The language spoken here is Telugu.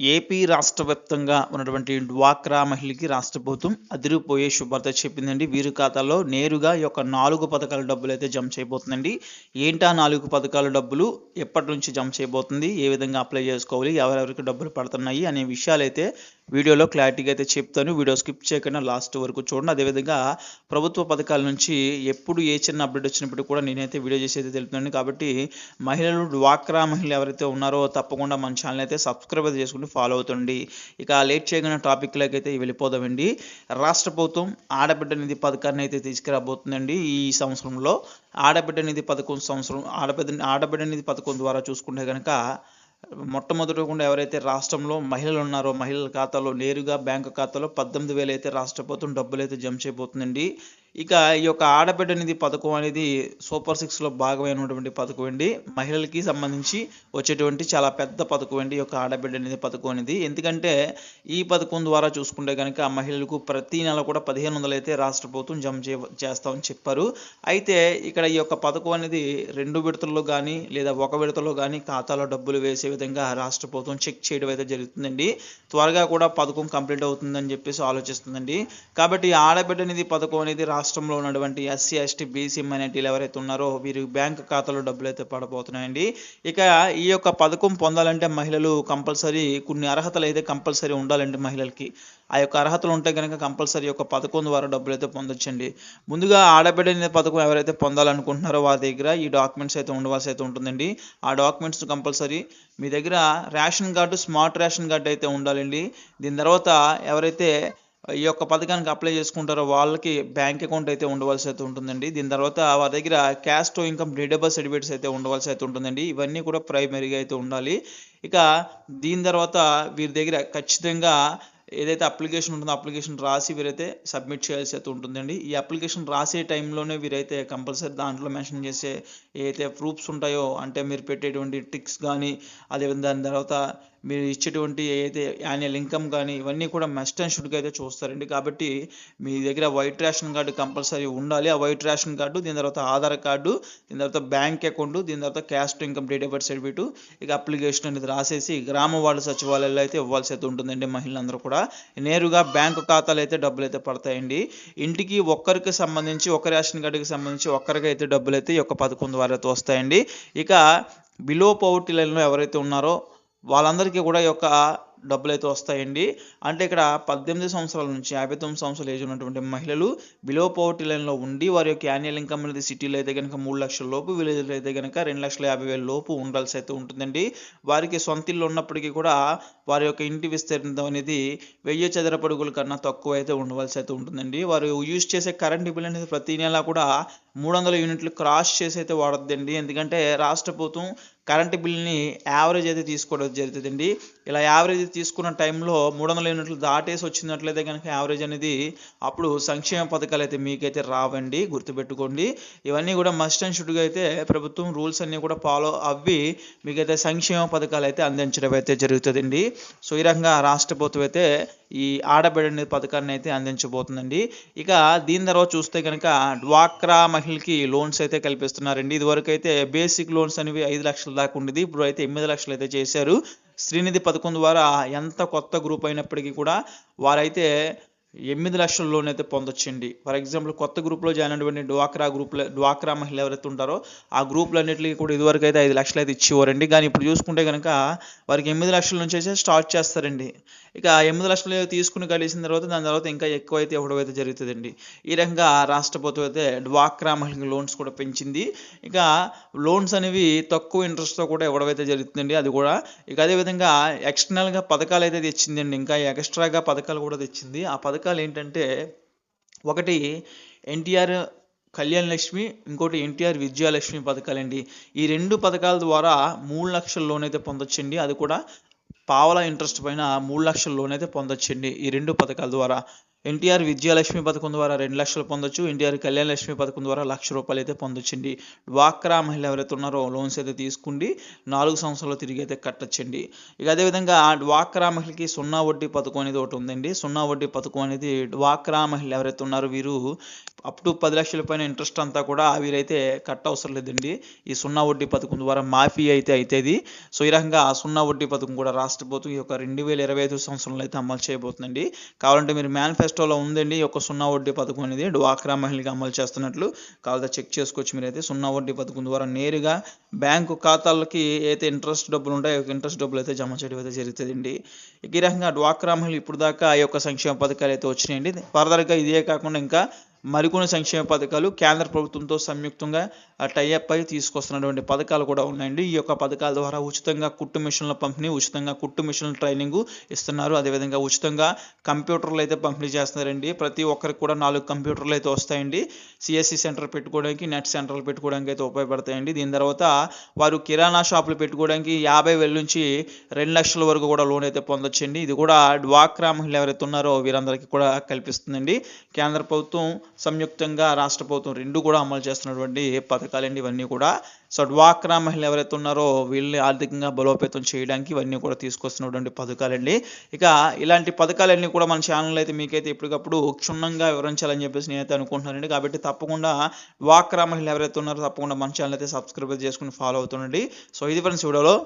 ఏపీ రాష్ట్ర వ్యాప్తంగా ఉన్నటువంటి డ్వాక్రా మహిళకి రాష్ట్ర ప్రభుత్వం అదిరిపోయే శుభార్త చెప్పిందండి. వీరి ఖాతాలో నేరుగా ఈ యొక్క నాలుగు పథకాల డబ్బులు అయితే జమ చేయబోతుందండి. ఏంటా నాలుగు పథకాల డబ్బులు? ఎప్పటి నుంచి జమ చేయబోతుంది? ఏ విధంగా అప్లై చేసుకోవాలి? ఎవరెవరికి డబ్బులు పడుతున్నాయి? అనే విషయాలు అయితే వీడియోలో క్లారిటీగా అయితే చెప్తాను. వీడియో స్కిప్ చేయకుండా లాస్ట్ వరకు చూడండి. అదేవిధంగా ప్రభుత్వ పథకాల నుంచి ఎప్పుడు ఏ చిన్న అప్డేట్ వచ్చినప్పుడు కూడా నేనైతే వీడియో చేసి అయితే తెలుపుతున్నాను. కాబట్టి మహిళలు డ్వాక్రా మహిళలు ఎవరైతే ఉన్నారో తప్పకుండా మన ఛానల్ అయితే సబ్స్క్రైబ్ అయితే చేసుకుంటూ ఫాలో అవుతుండండి. ఇక లేట్ చేయకుండా టాపిక్లోకి అయితే వెళ్ళిపోదామండి. రాష్ట్ర ప్రభుత్వం ఆడబిడ్డ నిధి పథకాన్ని అయితే తీసుకురాబోతుందండి ఈ సంవత్సరంలో. ఆడబిడ్డ నిధి పథకం సంవత్సరం ఆడబిడ్డ ఆడబిడ్డ నిధి పథకం ద్వారా చూసుకుంటే కనుక మొట్టమొదటకుండా ఎవరైతే రాష్ట్రంలో మహిళలు ఉన్నారో మహిళల ఖాతాలో నేరుగా బ్యాంకు ఖాతాలో పద్దెనిమిది వేలు అయితే రాష్ట్ర ప్రభుత్వం డబ్బులు అయితే జమ చేయబోతుందండి. ఇక ఈ యొక్క ఆడబిడ్డ నిధి పథకం అనేది సూపర్ సిక్స్లో భాగమైనటువంటి పథకం అండి. మహిళలకి సంబంధించి వచ్చేటువంటి చాలా పెద్ద పథకం అండి ఈ యొక్క ఆడబిడ్డ నిధి పథకం అనేది. ఎందుకంటే ఈ పథకం ద్వారా చూసుకుంటే కనుక మహిళలకు ప్రతి నెల కూడా పదిహేను వందలు అయితే రాష్ట్ర ప్రభుత్వం జమ చే చేస్తామని చెప్పారు. అయితే ఇక్కడ ఈ యొక్క పథకం అనేది రెండు విడతల్లో కానీ లేదా ఒక విడతలో కానీ ఖాతాలో డబ్బులు వేసే విధంగా రాష్ట్ర ప్రభుత్వం చెక్ చేయడం అయితే జరుగుతుందండి. త్వరగా కూడా పథకం కంప్లీట్ అవుతుందని చెప్పేసి ఆలోచిస్తుందండి. కాబట్టి ఈ ఆడబిడ్డ నిధి పథకం అనేది రాష్ట్రంలో ఉన్నటువంటి ఎస్సీ ఎస్టీ బీసీ మైనార్టీలు ఎవరైతే ఉన్నారో వీరి బ్యాంక్ ఖాతాలో డబ్బులు అయితే పడబోతున్నాయండి. ఇక ఈ యొక్క పథకం పొందాలంటే మహిళలు కంపల్సరీ కొన్ని అర్హతలు అయితే కంపల్సరీ ఉండాలండి మహిళలకి. ఆ యొక్క అర్హతలు ఉంటే కనుక కంపల్సరీ యొక్క పథకం ద్వారా డబ్బులు అయితే పొందొచ్చండి. ముందుగా ఆడబిడ్డ పథకం ఎవరైతే పొందాలనుకుంటున్నారో వారి దగ్గర ఈ డాక్యుమెంట్స్ అయితే ఉండవలసి అయితే ఉంటుందండి. ఆ డాక్యుమెంట్స్ కంపల్సరీ మీ దగ్గర ration card smart ration card అయితే ఉండాలండి. దీని తర్వాత ఎవరైతే ఈ యొక్క పథకానికి అప్లై చేసుకుంటారో వాళ్ళకి బ్యాంక్ అకౌంట్ అయితే ఉండవలసి అయితే ఉంటుందండి. దీని తర్వాత వారి దగ్గర క్యాస్ట్ ఇన్కమ్ డేటబుల్ సర్టిఫికేట్స్ అయితే ఉండవలసి అయితే ఉంటుందండి. ఇవన్నీ కూడా ప్రైమరీగా అయితే ఉండాలి. ఇక దీని తర్వాత వీరి దగ్గర ఖచ్చితంగా ఏదైతే అప్లికేషన్ ఉంటుందో అప్లికేషన్ రాసి వీరైతే సబ్మిట్ చేయాల్సి అయితే ఉంటుందండి. ఈ అప్లికేషన్ రాసే టైంలోనే వీరైతే కంపల్సరీ దాంట్లో మెన్షన్ చేసే ఏదైతే ప్రూఫ్స్ ఉంటాయో అంటే మీరు పెట్టేటువంటి టిక్స్ కానీ అదేవిధంగా దాని తర్వాత మీరు ఇచ్చేటువంటి ఏదైతే యాన్యువల్ ఇన్కమ్ కానీ ఇవన్నీ కూడా మస్ట్ అండ్ షుడ్గా అయితే చూస్తారండి. కాబట్టి మీ దగ్గర వైట్ రేషన్ కార్డు కంపల్సరీ ఉండాలి. ఆ వైట్ రేషన్ కార్డు దీని తర్వాత ఆధార్ కార్డు దీని తర్వాత బ్యాంక్ అకౌంట్ దీని తర్వాత caste income date of birth certificate ఇక అప్లికేషన్ అనేది రాసేసి గ్రామ వార్డు సచివాలయాల్లో అయితే ఇవ్వాల్సి అయితే ఉంటుందండి మహిళలందరూ కూడా. నేరుగా బ్యాంకు ఖాతాలు అయితే డబ్బులు అయితే పడతాయండి. ఇంటికి ఒక్కరికి సంబంధించి ఒక రేషన్ కార్డుకి సంబంధించి ఒక్కరికి అయితే డబ్బులు అయితే ఈ యొక్క పథకం ద్వారా అయితే వస్తాయండి. ఇక బిలో పవర్టీ లైన్లో ఎవరైతే ఉన్నారో వాళ్ళందరికీ కూడా ఈ యొక్క డబ్బులు అయితే వస్తాయండి. అంటే ఇక్కడ పద్దెనిమిది సంవత్సరాల నుంచి యాభై తొమ్మిది సంవత్సరాలు ఏజ్ ఉన్నటువంటి మహిళలు బిలో పవర్టీ లైన్లో ఉండి వారి యొక్క యాన్యువల్ ఇన్కమ్ అనేది సిటీలో అయితే కనుక మూడు లక్షల లోపు విలేజ్లో అయితే కనుక రెండు లక్షల యాభై వేల లోపు ఉండాల్సి అయితే ఉంటుందండి. వారికి సొంత ఇల్లు ఉన్నప్పటికీ కూడా వారి యొక్క ఇంటి విస్తీర్ణం అనేది వెయ్యి చదరపడుగుల కన్నా తక్కువ అయితే ఉండవలసి అయితే ఉంటుందండి. వారు యూజ్ చేసే కరెంట్ బిల్ అనేది ప్రతి నెల కూడా మూడు వందల యూనిట్లు క్రాస్ చేసి అయితే వాడద్దండి. ఎందుకంటే రాష్ట్ర ప్రభుత్వం కరెంట్ బిల్ని యావరేజ్ అయితే తీసుకోవడం జరుగుతుందండి. ఇలా యావరేజ్ తీసుకున్న టైంలో మూడు వందల యూనిట్లు దాటేసి వచ్చినట్లయితే కనుక యావరేజ్ అనేది అప్పుడు సంక్షేమ పథకాలు అయితే మీకైతే రావండి గుర్తుపెట్టుకోండి. ఇవన్నీ కూడా మస్ట్ అండ్ షుడ్గా అయితే ప్రభుత్వం రూల్స్ అన్నీ కూడా ఫాలో అవ్వి మీకైతే సంక్షేమ పథకాలు అయితే అందించడం అయితే జరుగుతుందండి. సో ఈ రకంగా రాష్ట్ర ప్రభుత్వం అయితే ఈ ఆడబిడ్డ పథకాన్ని అయితే అందించబోతుందండి. ఇక దీని తర్వాత చూస్తే కనుక డ్వాక్రా మహిళకి లోన్స్ అయితే కల్పిస్తున్నారండి. ఇదివరకు అయితే బేసిక్ లోన్స్ అనేవి ఐదు లక్షల దాకా ఉండేది. ఇప్పుడు అయితే ఎనిమిది లక్షలు అయితే చేశారు. శ్రీనిధి పథకం ద్వారా ఎంత కొత్త గ్రూప్ అయినప్పటికీ కూడా వారైతే ఎనిమిది లక్షల లోన్ అయితే పొందొచ్చండి ఫర్ ఎగ్జాంపుల్ కొత్త గ్రూప్లో జాయిన్ అయినటువంటి డ్వాక్రా గ్రూప్లో డ్వాక్రా మహిళలు ఎవరైతే ఉంటారో ఆ గ్రూపులన్నింటికి కూడా ఇదివరకు అయితే ఐదు లక్షలు అయితే ఇచ్చేవారండి. కానీ ఇప్పుడు చూసుకుంటే కనుక వారికి ఎనిమిది లక్షల నుంచి అయితే స్టార్ట్ చేస్తారండి. ఇక ఎనిమిది లక్షలు తీసుకుని కలిసిన తర్వాత దాని తర్వాత ఇంకా ఎక్కువ అయితే ఇవ్వడం అయితే జరుగుతుందండి. ఈ రకంగా రాష్ట్ర ప్రభుత్వం అయితే డ్వాక్రా మహిళలకు లోన్స్ కూడా పెంచింది. ఇక లోన్స్ అనేవి తక్కువ ఇంట్రెస్ట్తో కూడా ఇవ్వడం అయితే జరుగుతుందండి. అది కూడా ఇక అదేవిధంగా ఎక్స్టర్నల్గా పథకాలు అయితే తెచ్చిందండి. ఇంకా ఎక్స్ట్రాగా పథకాలు కూడా తెచ్చింది. ఆ పథకాలు పథకాలు ఏంటంటే ఒకటి ఎన్టీఆర్ కళ్యాణ్ లక్ష్మి ఇంకోటి ఎన్టీఆర్ విజయలక్ష్మి పథకాలండి. ఈ రెండు పథకాల ద్వారా మూడు లక్షల లోన్ అయితే పొందొచ్చండి. అది కూడా పావలా ఇంట్రెస్ట్ పైన మూడు లక్షల లోన్ అయితే పొందొచ్చండి ఈ రెండు పథకాల ద్వారా. ఎన్టీఆర్ విద్యాలక్ష్మి పథకం ద్వారా రెండు లక్షలు పొందొచ్చు. ఎన్టీఆర్ కళ్యాణ లక్ష్మి పథకం ద్వారా లక్ష రూపాయలు అయితే పొందొచ్చండి డ్వాక్రా మహిళ ఎవరైతే ఉన్నారో లోన్స్ అయితే తీసుకుండి నాలుగు సంవత్సరాలు తిరిగి అయితే కట్టొచ్చండి ఇక అదేవిధంగా డ్వాక్రా మహిళకి సున్నా వడ్డీ పథకం అనేది ఒకటి ఉందండి. సున్నా వడ్డీ పథకం అనేది డ్వాక్రా మహిళ ఎవరైతే ఉన్నారో వీరు అప్ టు పది లక్షల పైన ఇంట్రెస్ట్ అంతా కూడా వీరైతే కట్ట అవసరం లేదండి. ఈ సున్నా వడ్డీ పథకం ద్వారా మాఫీ అయితే అవుతుంది సో ఈ రకంగా ఆ సున్నా వడ్డీ పథకం కూడా రాష్ట్ర ప్రభుత్వం ఈ యొక్క రెండు వేల ఇరవై ఐదు సంవత్సరంలో అయితే అమలు చేయబోతుందండి. కావాలంటే మీరు మేనిఫెస్టోలో ఉందండి. ఈ యొక్క సున్నా వడ్డీ పథకం అనేది డ్వాక్రా మహిళకి అమలు చేస్తున్నట్లు కావాలంటే చెక్ చేసుకోవచ్చు మీరైతే. సున్నా వడ్డీ పథకం ద్వారా నేరుగా బ్యాంకు ఖాతాలకి అయితే ఇంట్రెస్ట్ డబ్బులు ఉంటాయో ఇంట్రెస్ట్ డబ్బులు అయితే జమ చేయడం అయితే జరుగుతుందండి. ఇక ఈ రకంగా డ్వాక్రా మహిళలు ఇప్పుడు దాకా ఈ యొక్క సంక్షేమ పథకాలు అయితే వచ్చినాయండి. ఫర్దర్గా ఇదే కాకుండా ఇంకా మరికొన్ని సంక్షేమ పథకాలు కేంద్ర ప్రభుత్వంతో సంయుక్తంగా టైఅప్ అయి తీసుకొస్తున్నటువంటి పథకాలు కూడా ఉన్నాయండి. ఈ యొక్క పథకాల ద్వారా ఉచితంగా కుట్టు మిషన్ల పంపిణీ ఉచితంగా కుట్టు మిషన్ల ట్రైనింగ్ ఇస్తున్నారు. అదేవిధంగా ఉచితంగా కంప్యూటర్లు అయితే పంపిణీ చేస్తున్నారండి. ప్రతి ఒక్కరికి కూడా నాలుగు కంప్యూటర్లు అయితే వస్తాయండి. సిఎస్సి సెంటర్ పెట్టుకోవడానికి నెట్ సెంటర్లు పెట్టుకోవడానికి అయితే ఉపయోగపడతాయండి. దీని తర్వాత వారు కిరాణా షాపులు పెట్టుకోవడానికి యాభై వేల నుంచి రెండు లక్షల వరకు కూడా లోన్ అయితే పొందొచ్చండి. ఇది కూడా డ్వాక్రా మహిళలు ఎవరైతే ఉన్నారో వీరందరికీ కూడా కల్పిస్తుందండి. కేంద్ర ప్రభుత్వం సంయుక్తంగా రాష్ట్ర ప్రభుత్వం రెండు కూడా అమలు చేస్తున్నటువంటి పథకాలండి. ఇవన్నీ కూడా సో డ్వాక్రా మహిళలు ఎవరైతే ఉన్నారో వీళ్ళని ఆర్థికంగా బలోపేతం చేయడానికి ఇవన్నీ కూడా తీసుకొస్తున్నటువంటి పథకాలండి. ఇక ఇలాంటి పథకాలన్నీ కూడా మన ఛానల్ అయితే మీకైతే ఎప్పటికప్పుడు క్షుణ్ణంగా వివరించాలని చెప్పేసి నేనైతే అనుకుంటున్నానండి. కాబట్టి తప్పకుండా డ్వాక్రా మహిళలు ఎవరైతే ఉన్నారో తప్పకుండా మన ఛానల్ అయితే సబ్స్క్రైబ్ చేసుకుని ఫాలో అవుతుండండి. సో ఇది ఫ్రెండ్స్ వీడియోలో.